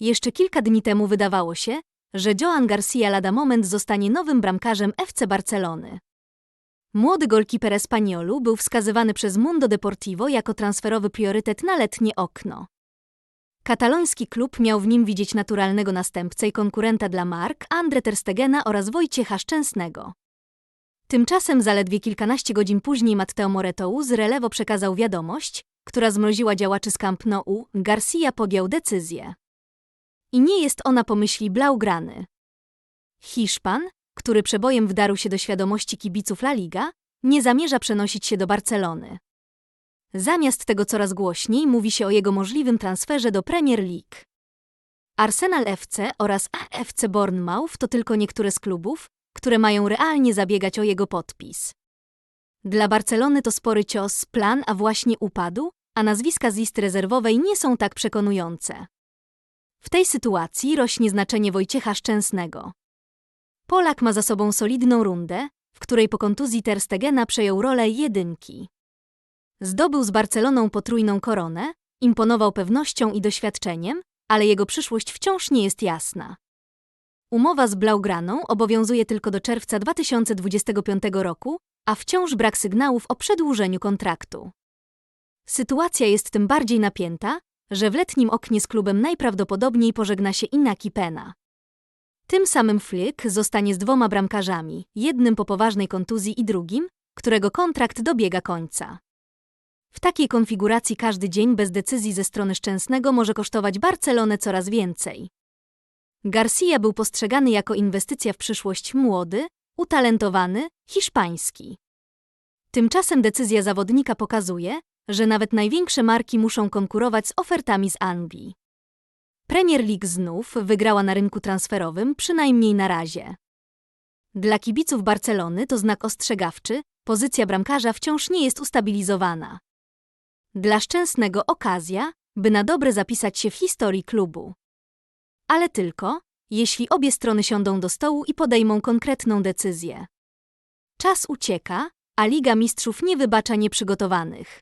Jeszcze kilka dni temu wydawało się, że Joan Garcia lada moment zostanie nowym bramkarzem FC Barcelony. Młody golkiper Espaniolu był wskazywany przez Mundo Deportivo jako transferowy priorytet na letnie okno. Kataloński klub miał w nim widzieć naturalnego następcę i konkurenta dla Mark, Andre Ter Stegena oraz Wojciecha Szczęsnego. Tymczasem zaledwie kilkanaście godzin później Matteo Moretou z Relevo przekazał wiadomość, która zmroziła działaczy z Camp Nou, Garcia podjął decyzję. I nie jest ona pomyśli Blaugrany. Hiszpan, który przebojem wdarł się do świadomości kibiców La Liga, nie zamierza przenosić się do Barcelony. Zamiast tego coraz głośniej mówi się o jego możliwym transferze do Premier League. Arsenal FC oraz AFC Bournemouth to tylko niektóre z klubów, które mają realnie zabiegać o jego podpis. Dla Barcelony to spory cios, plan, a właśnie upadł, a nazwiska z listy rezerwowej nie są tak przekonujące. W tej sytuacji rośnie znaczenie Wojciecha Szczęsnego. Polak ma za sobą solidną rundę, w której po kontuzji Ter Stegena przejął rolę jedynki. Zdobył z Barceloną potrójną koronę, imponował pewnością i doświadczeniem, ale jego przyszłość wciąż nie jest jasna. Umowa z Blaugraną obowiązuje tylko do czerwca 2025 roku, a wciąż brak sygnałów o przedłużeniu kontraktu. Sytuacja jest tym bardziej napięta, że w letnim oknie z klubem najprawdopodobniej pożegna się Inaki Pena. Tym samym Flick zostanie z dwoma bramkarzami, jednym po poważnej kontuzji i drugim, którego kontrakt dobiega końca. W takiej konfiguracji każdy dzień bez decyzji ze strony Szczęsnego może kosztować Barcelonę coraz więcej. Garcia był postrzegany jako inwestycja w przyszłość młody, utalentowany, hiszpański. Tymczasem decyzja zawodnika pokazuje, że nawet największe marki muszą konkurować z ofertami z Anglii. Premier League znów wygrała na rynku transferowym, przynajmniej na razie. Dla kibiców Barcelony to znak ostrzegawczy, pozycja bramkarza wciąż nie jest ustabilizowana. Dla Szczęsnego okazja, by na dobre zapisać się w historii klubu. Ale tylko, jeśli obie strony siądą do stołu i podejmą konkretną decyzję. Czas ucieka, a Liga Mistrzów nie wybacza nieprzygotowanych.